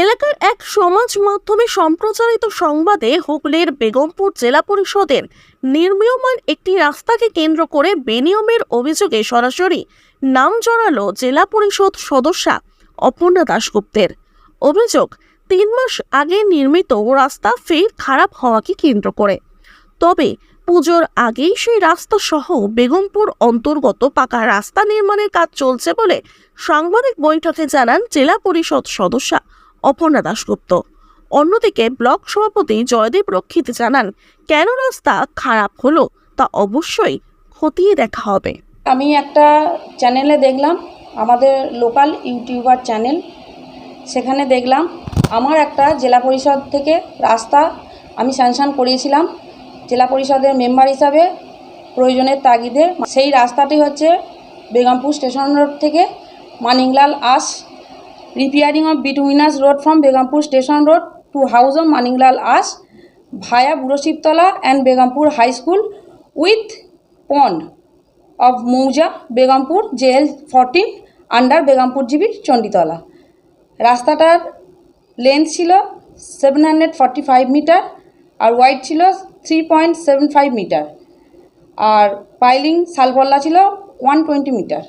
এলাকার এক সমাজ মাধ্যমে সম্প্রচারিত সংবাদে হুগলির বেগমপুর জেলা পরিষদের নির্মীয়মান একটি রাস্তাকে কেন্দ্র করে বেনিয়মের অভিযোগে সরাসরি নাম জড়ালো জেলা পরিষদ সদস্যা অপর্ণা দাশগুপ্তের। অভিযোগ, তিন মাস আগে নির্মিত রাস্তা ফের খারাপ হওয়াকে কেন্দ্র করে। তবে পুজোর আগেই সেই রাস্তা সহ বেগমপুর অন্তর্গত পাকা রাস্তা নির্মাণের কাজ চলছে বলে সাংবাদিক বৈঠকে জানান জেলা পরিষদ সদস্যা। অপর্ণা দাশগুপ্ত। অন্যদিকে ব্লক সভাপতি জয়দেব রক্ষিত জানান, কেন রাস্তা খারাপ হলো তা অবশ্যই খতিয়ে দেখা হবে। আমি একটা চ্যানেলে দেখলাম, আমাদের লোকাল ইউটিউবার চ্যানেল সেখানে দেখলাম আমার একটা জেলা পরিষদ থেকে রাস্তা আমি স্যাংশন করিয়েছিলাম। জেলা পরিষদের মেম্বার হিসাবে প্রয়োজনের তাগিদে সেই রাস্তাটি হচ্ছে বেগমপুর স্টেশন রোড থেকে মানিংলাল আস repairing of bituminous road from Begampur station road to house of Maninglal us via Burashibtala and Begampur high school with pond of mouza Begampur JL fourteen under Begampur GB Chanditala রাস্তাটার length ছিল seven hundred forty five meter আর wide ছিল three point seven five meter আর piling সালপল্লা ছিল one twenty metre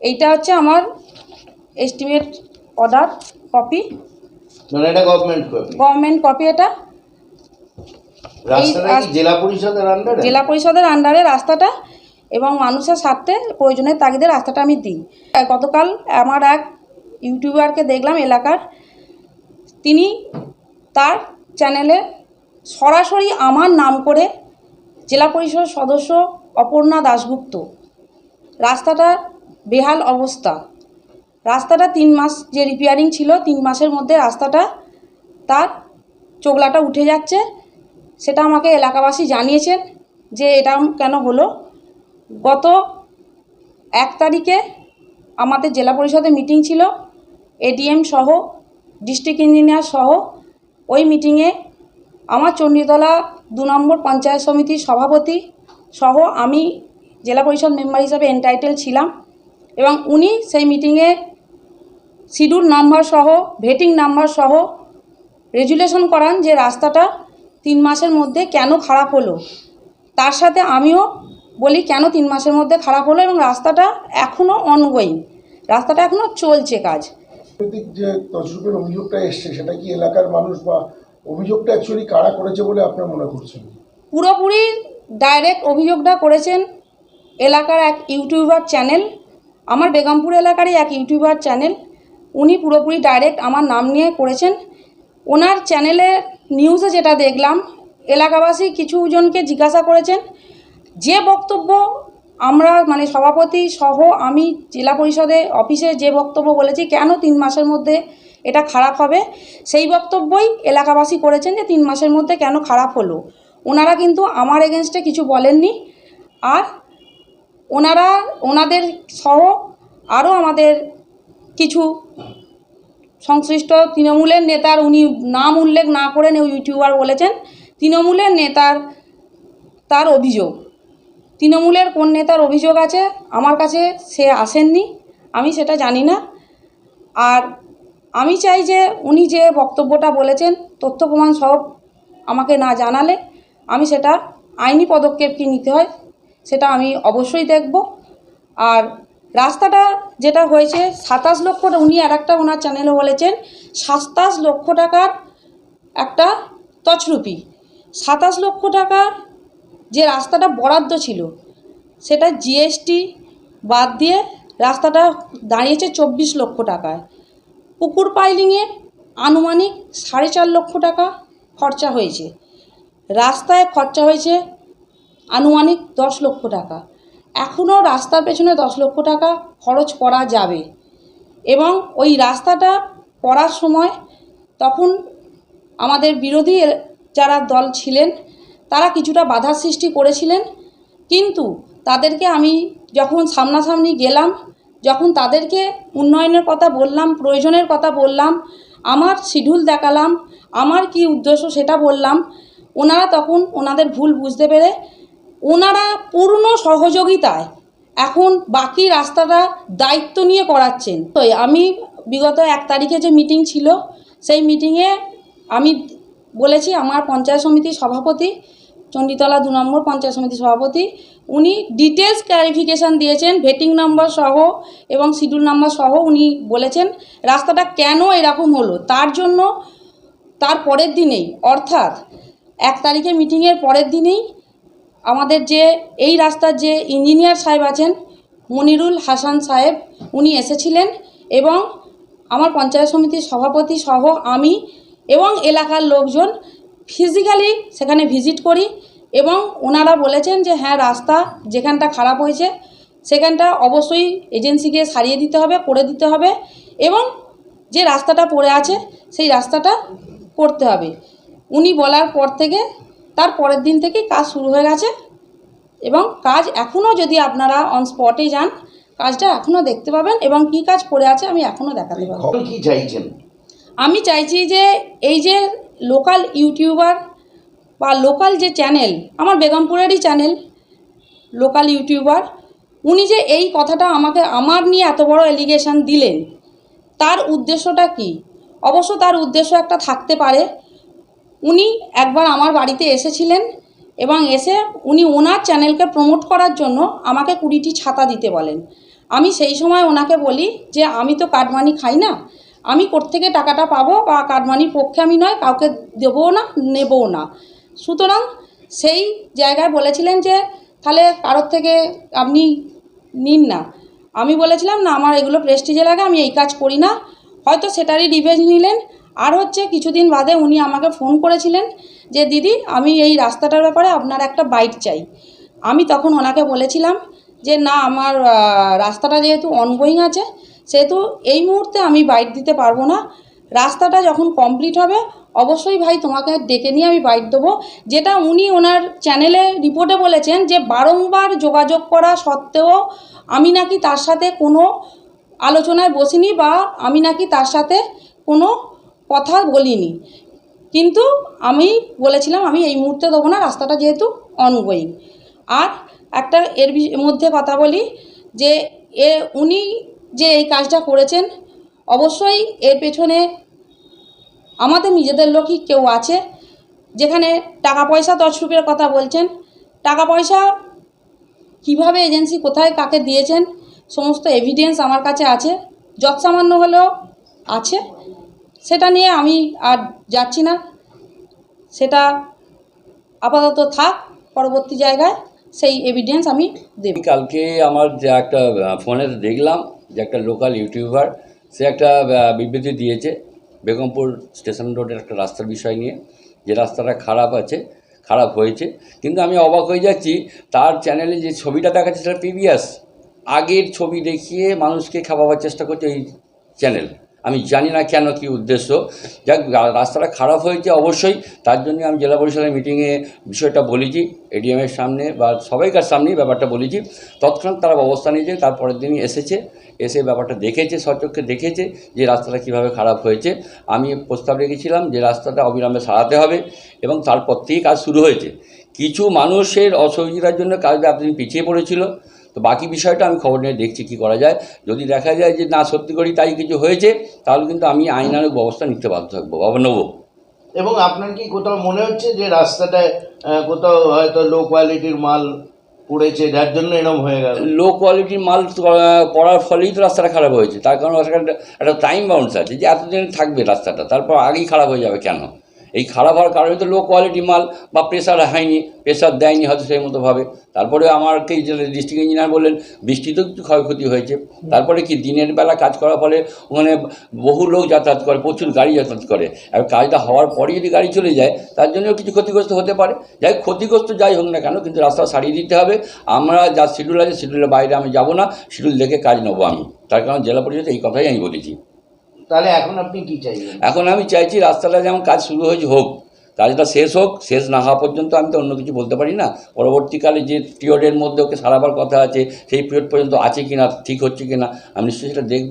এইটা হচ্ছে আমার estimate order copy মানে এটা গভর্নমেন্ট কপি গভর্নমেন্ট কপি এটা? রাস্তাটা জেলা পরিষদের আন্ডারে জেলা পরিষদের আন্ডারে রাস্তাটা এবং মানুষের স্বার্থে প্রয়োজনের তাগিদে রাস্তাটা আমি দিই। গতকাল আমার এক ইউটিউবারকে দেখলাম এলাকার। তিনি তার চ্যানেলে সরাসরি আমার নাম করে জেলা পরিষদ সদস্য অপর্ণা দাশগুপ্ত। রাস্তাটা বেহাল অবস্থা। রাস্তাটা তিন মাস যে রিপেয়ারিং ছিল, তিন মাসের মধ্যে রাস্তাটা তার চোগলাটা উঠে যাচ্ছে। সেটা আমাকে এলাকাবাসী জানিয়েছেন যে এটা কেন হলো। গত এক তারিখে আমাদের জেলা পরিষদের মিটিং ছিল এডিএম সহ ডিস্ট্রিক্ট ইঞ্জিনিয়ার সহ। ওই মিটিংয়ে আমার চণ্ডীতলা দু নম্বর পঞ্চায়েত সমিতির সভাপতি সহ আমি জেলা পরিষদ মেম্বার হিসাবে এনটাইটেল ছিলাম এবং উনি সেই মিটিংয়ে শিডিউল নাম্বার সহ ভেটিং নাম্বার সহ রেজুলেশন করান যে রাস্তাটা তিন মাসের মধ্যে কেন খারাপ হলো। তার সাথে আমিও বলি কেন তিন মাসের মধ্যে খারাপ হলো এবং রাস্তাটা এখনও অনগোয়িং রাস্তাটা এখনও চলছে কাজ। যে অভিযোগটা এসছে সেটা কি এলাকার মানুষ বা অভিযোগটা অ্যাকচুয়ালি কারা করেছে বলে আপনার মনে করছেন? পুরোপুরি ডাইরেক্ট অভিযোগটা করেছেন এলাকার এক ইউটিউবার চ্যানেল আমার বেগমপুর এলাকারই এক ইউটিউবার চ্যানেল উনি পুরোপুরি ডাইরেক্ট আমার নাম নিয়ে করেছেন। ওনার চ্যানেলে নিউজে যেটা দেখলাম, এলাকাবাসী কিছুজনকে জিজ্ঞাসা করেছেন। যে বক্তব্য আমরা মানে সভাপতি সহ আমি জেলা পরিষদে অফিসে যে বক্তব্য বলেছি, কেন তিন মাসের মধ্যে এটা খারাপ হবে? সেই বক্তব্যই এলাকাবাসী করেছেন যে, তিন মাসের মধ্যে কেন খারাপ হলো? ওনারা কিন্তু আমার এগেনস্টে কিছু বলেননি। আর ওনারা, ওনাদের সহ আরও আমাদের কিছু সংশ্লিষ্ট তৃণমূলের নেতার উনি নাম উল্লেখ না করে ইউটিউবার বলেছেন, তৃণমূলের নেতার, তার অভিযোগ। তৃণমূলের কোন নেতার অভিযোগ আছে? আমার কাছে সে আসেননি, আমি সেটা জানি না। আর আমি চাই যে উনি যে বক্তব্যটা বলেছেন, তথ্য প্রমাণ সব আমাকে না জানালে আমি সেটা আইনি পদক্ষেপ কি নিতে হয়, সেটা আমি অবশ্যই দেখব। আর রাস্তাটা যেটা হয়েছে, সাতাশ লক্ষ উনি আর একটা ওনার চ্যানেলে বলেছেন, সাতাশ লক্ষ টাকার একটা তছরুপি। সাতাশ লক্ষ টাকার যে রাস্তাটা বরাদ্দ ছিল, সেটা জিএসটি বাদ দিয়ে রাস্তাটা দাঁড়িয়েছে চব্বিশ লক্ষ টাকায়। পুকুর পাইলিংয়ে আনুমানিক সাড়ে চার লক্ষ টাকা খরচা হয়েছে। রাস্তায় খরচা হয়েছে আনুমানিক দশ লক্ষ টাকা। এখনও রাস্তার পেছনে দশ লক্ষ টাকা খরচ করা যাবে। এবং ওই রাস্তাটা করার সময় তখন আমাদের বিরোধী যারা দল ছিলেন, তারা কিছুটা বাধার সৃষ্টি করেছিলেন। কিন্তু তাদেরকে আমি যখন সামনাসামনি গেলাম, যখন তাদেরকে উন্নয়নের কথা বললাম, প্রয়োজনের কথা বললাম, আমার শিডিউল দেখালাম, আমার কি উদ্দেশ্য সেটা বললাম, ওনারা তখন ওনাদের ভুল বুঝতে পেরে ওনারা পূর্ণ সহযোগিতায় এখন বাকি রাস্তাটা দায়িত্ব নিয়ে করাচ্ছেন। তো আমি বিগত এক তারিখে যে মিটিং ছিল, সেই মিটিংয়ে আমি বলেছি আমার পঞ্চায়েত সমিতির সভাপতি, চণ্ডীতলা দু নম্বর পঞ্চায়েত সমিতির সভাপতি, উনি ডিটেলস ক্লারিফিকেশান দিয়েছেন ভেটিং নাম্বার সহ এবং শিডিউল নাম্বার সহ উনি বলেছেন, রাস্তাটা কেন এরকম হলো? তার জন্য তার পরের দিনেই, অর্থাৎ এক তারিখে মিটিংয়ের পরের দিনেই আমাদের যে, এই রাস্তার যে ইঞ্জিনিয়ার সাহেব আছেন, মনিরুল হাসান সাহেব, উনি এসেছিলেন এবং আমার পঞ্চায়েত সমিতির সভাপতি সহ আমি এবং এলাকার লোকজন ফিজিক্যালি সেখানে ভিজিট করি এবং ওনারা বলেছেন যে হ্যাঁ রাস্তা যেখানটা খারাপ হয়েছে, সেখানটা অবশ্যই এজেন্সিকে সারিয়ে দিতে হবে, করে দিতে হবে এবং যে রাস্তাটা পড়ে আছে, সেই রাস্তাটা করতে হবে। উনি বলার পর থেকে তার পরের দিন থেকে কাজ শুরু হয়ে গেছে। এবং কাজ এখনও যদি আপনারা অন স্পটে যান কাজটা এখনও দেখতে পাবেন এবং কী কাজ পড়ে আছে আমি এখনও দেখাতে পারব। কি চাইছেন? আমি চাইছি যে এই যে লোকাল ইউটিউবার বা লোকাল যে চ্যানেল আমার বেগমপুরেরই চ্যানেল লোকাল ইউটিউবার উনি যে এই কথাটা আমাকে আমার নিয়ে এত বড় এলিগেশন দিলেন তার উদ্দেশ্যটা কি? অবশ্য তার উদ্দেশ্য একটা থাকতে পারে উনি একবার আমার বাড়িতে এসেছিলেন এবং এসে উনি ওনার চ্যানেলকে প্রমোট করার জন্য আমাকে কুড়িটি ছাতা দিতে বলেন। আমি সেই সময় ওনাকে বলি যে, আমি তো কাটমানি খাই না। আমি থেকে টাকাটা পাবো বা কাটমানির পক্ষে আমি নয়, কাউকে দেবও না, নেবও না। সুতরাং সেই জায়গায় বলেছিলেন যে, তাহলে কারোর থেকে আপনি নিন না। আমি বলেছিলাম, না, আমার এগুলো প্রেস্টিজে লাগে, আমি এই কাজ করি না। হয়তো সেটারই রিভেঞ্জ নিলেন আর হচ্ছে কিছুদিন বাদে উনি আমাকে ফোন করেছিলেন যে, দিদি, আমি এই রাস্তাটার ব্যাপারে আপনার একটা বাইট চাই। আমি তখন ওনাকে বলেছিলাম যে, না, আমার রাস্তাটা যেহেতু অনগোয়িং আছে, সেহেতু এই মুহূর্তে আমি বাইট দিতে পারব না। রাস্তাটা যখন কমপ্লিট হবে, অবশ্যই ভাই তোমাকে ডেকে নিয়ে আমি বাইট দেবো। যেটা উনি ওনার চ্যানেলে রিপোর্টে বলেছেন যে, বারংবার যোগাযোগ করা সত্ত্বেও আমি নাকি তার সাথে কোনো আলোচনায় বসিনি বা আমি নাকি তার সাথে কোনো কথা বলিনি। কিন্তু আমি বলেছিলাম, আমি এই মুহূর্তে দেবো না, রাস্তাটা যেহেতু অনগোয়িং আর একটা এর মধ্যে কথা বলি যে, এ, উনি যে এই কাজটা করেছেন, অবশ্যই এর পেছনে আমাদের নিজেদের লোকই কেউ আছে, যেখানে টাকা পয়সা তছরূপের কথা বলছেন। টাকা পয়সা কীভাবে এজেন্সি কোথায় কাকে দিয়েছেন, সমস্ত এভিডেন্স আমার কাছে আছে যৎ সামান্য হলেও আছে। সেটা নিয়ে আমি আর যাচ্ছি না। সেটা আপাতত থাক, পরবর্তী জায়গায় সেই এভিডেন্স আমি দেব। কালকে আমার যে একটা ফোনে দেখলাম যে একটা লোকাল ইউটিউবার সে একটা বিবৃতি দিয়েছে বেগমপুর স্টেশন রোডের একটা রাস্তার বিষয় নিয়ে, যে রাস্তাটা খারাপ আছে, খারাপ হয়েছে। কিন্তু আমি অবাক হয়ে যাচ্ছি, তার চ্যানেলে যে ছবিটা দেখাচ্ছে সেটা প্রিভিয়াস আগের ছবি দেখিয়ে মানুষকে খাওয়াবার চেষ্টা করছে এই চ্যানেল আমি জানি না কেন কি উদ্দেশ্য। যাক রাস্তাটা খারাপ হয়েছে অবশ্যই, তার জন্য আমি জেলা পরিষদের মিটিংয়ে বিষয়টা বলেছি এডিএমের সামনে বা সবাইকার সামনেই ব্যাপারটা বলেছি। তৎক্ষণাৎ তারা ব্যবস্থা নিয়েছে, তারপরের দিনই এসেছে, এসে ব্যাপারটা দেখেছে সচক্ষে দেখেছে যে রাস্তাটা কীভাবে খারাপ হয়েছে। আমি প্রস্তাব রেখেছিলাম যে রাস্তাটা অবিলম্বে সারাতে হবে এবং তারপর থেকেই কাজ শুরু হয়েছে। কিছু মানুষের অসুবিধার জন্য কাজটা এতদিন পিছিয়ে পড়েছিল। তো বাকি বিষয়টা আমি খবর নিয়ে দেখছি কী করা যায়। যদি দেখা যায় যে না সত্যি করি তাই কিছু হয়েছে তাহলে কিন্তু আমি আইনানুগ ব্যবস্থা নিতে বাধ্য থাকব বা নেব। এবং আপনার কি কোথাও মনে হচ্ছে যে রাস্তাটায় কোথাও হয়তো লো কোয়ালিটির মাল পড়েছে যার জন্য এরকম হয়ে গেল? লো কোয়ালিটির মাল পড়ার ফলেই তো রাস্তাটা খারাপ হয়েছে। তার কারণ একটা টাইম বাউন্স আছে যে এতদিন থাকবে রাস্তাটা তারপর আগেই খারাপ হয়ে যাবে কেন? এই খারাপ হওয়ার কারণে তো লো কোয়ালিটি মাল বা প্রেশার হয়নি প্রেশার দেয়নি হয়তো সেই মতোভাবে তারপরে আমাকে ডিস্ট্রিক্ট ইঞ্জিনিয়ার বললেন বৃষ্টিতেও কিছু ক্ষয়ক্ষতি হয়েছে। তারপরে কি দিনের বেলা কাজ করার ফলে ওখানে বহু লোক যাতায়াত করে, প্রচুর গাড়ি যাতায়াত করে। আর কাজটা হওয়ার পরে যদি গাড়ি চলে যায়, তার জন্যও কিছু ক্ষতিগ্রস্ত হতে পারে। যাই ক্ষতিগ্রস্ত যাই হোক না কেন, কিন্তু রাস্তা সারিয়ে দিতে হবে। আমরা যা শিডিউল আছে শিডিউলের বাইরে আমি যাব না শিডিউল দেখে কাজ নেব আমি। তার কারণ জেলা পরিষদে এই কথাই আমি বলেছি। তাহলে এখন আপনি কি চাইবেন? এখন আমি চাইছি রাস্তাটা যেমন কাজ শুরু হয়েছে হোক, কাজটা শেষ হোক, শেষ না হওয়া পর্যন্ত আমি তো অন্য কিছু বলতে পারি না। পরবর্তীকালে যে পিরিয়ডের মধ্যে ওকে সারাবার কথা আছে, সেই পিরিয়ড পর্যন্ত আছে কি না ঠিক হচ্ছে কি না আমি নিশ্চয়ই সেটা দেখব।